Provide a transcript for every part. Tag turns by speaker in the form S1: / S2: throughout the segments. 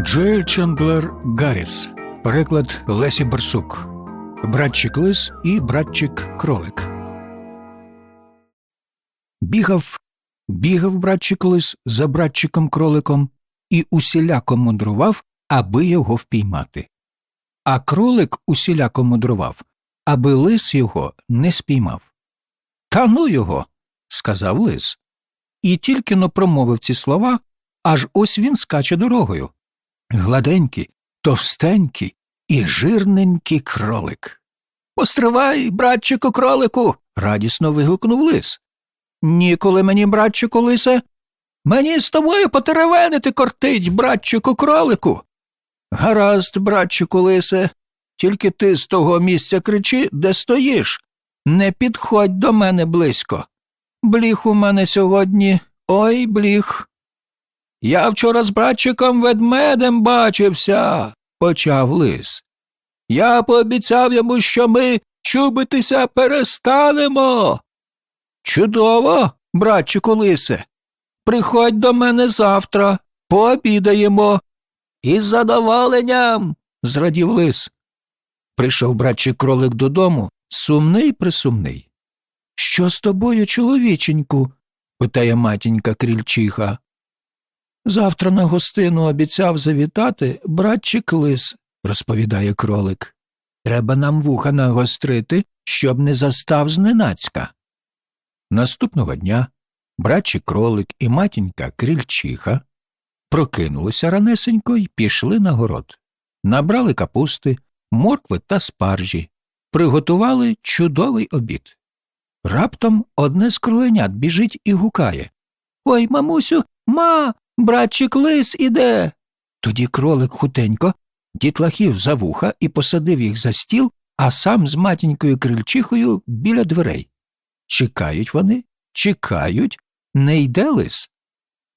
S1: Джоель Чандлер Гарріс. Переклад Лесі Барсук. Братчик Лис і братчик Кролик. Бігав, бігав братчик Лис за братчиком кроликом і усіляко мудрував, аби його впіймати. А кролик усіляко мудрував, аби лис його не спіймав. Та ну його, сказав лис. І тільки но промовив ці слова, аж ось він скаче дорогою. Гладенький, товстенький і жирненький кролик. Постривай, братчику кролику. радісно вигукнув лис. Ніколи мені, братчику лисе. Мені з тобою потеревенити кортить, братчику кролику. Гаразд, братчику лисе, тільки ти з того місця кричи, де стоїш. Не підходь до мене близько. Бліх у мене сьогодні, ой бліх. Я вчора з братчиком ведмедем бачився, почав лис. Я пообіцяв йому, що ми чубитися перестанемо. Чудово, братчику лисе. Приходь до мене завтра, пообідаємо. Із задоволенням, зрадів лис. Прийшов братчик кролик додому, сумний присумний. Що з тобою, чоловіченьку? питає матінька крільчиха. Завтра на гостину обіцяв завітати братчик лис, розповідає кролик. Треба нам вуха нагострити, щоб не застав зненацька. Наступного дня братчик кролик і матінька крільчиха прокинулися ранесенько й пішли на город. Набрали капусти, моркви та спаржі, приготували чудовий обід. Раптом одне з кроленят біжить і гукає Ой, мамусю, ма, братчик лис іде. Тоді кролик хутенько дітлахів за вуха і посадив їх за стіл, а сам з матінькою крильчихою біля дверей. Чекають вони, чекають, не йде лис.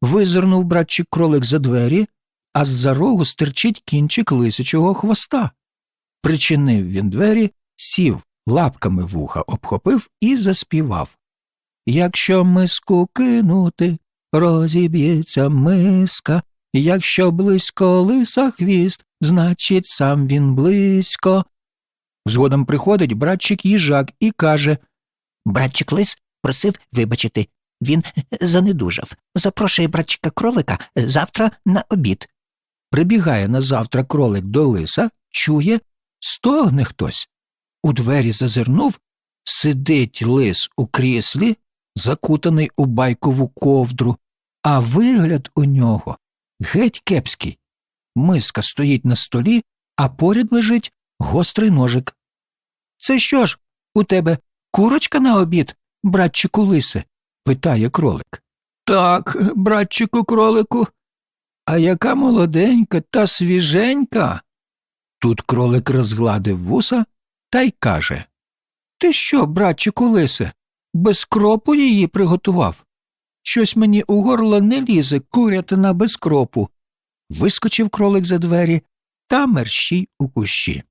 S1: Визирнув братчик кролик за двері, а з-за рогу стирчить кінчик лисячого хвоста. Причинив він двері, сів, лапками вуха обхопив і заспівав. Якщо миску кинути, розіб'ється миска, якщо близько лиса хвіст, значить сам він близько. Згодом приходить братчик їжак і каже
S2: Братчик лис просив вибачити. Він занедужав. Запрошує братчика кролика завтра на обід.
S1: Прибігає на завтра кролик до лиса, чує, стогне хтось. У двері зазирнув, сидить лис у кріслі, закутаний у байкову ковдру, а вигляд у нього геть кепський. Миска стоїть на столі, а поряд лежить гострий ножик. Це що ж, у тебе курочка на обід, братчику лисе? питає кролик. Так, братчику кролику. А яка молоденька та свіженька. Тут кролик розгладив вуса та й каже Ти що, братчику лисе, без кропу її приготував? Щось мені у горло не лізе курятина без кропу. Вискочив кролик за двері та мерщій у кущі.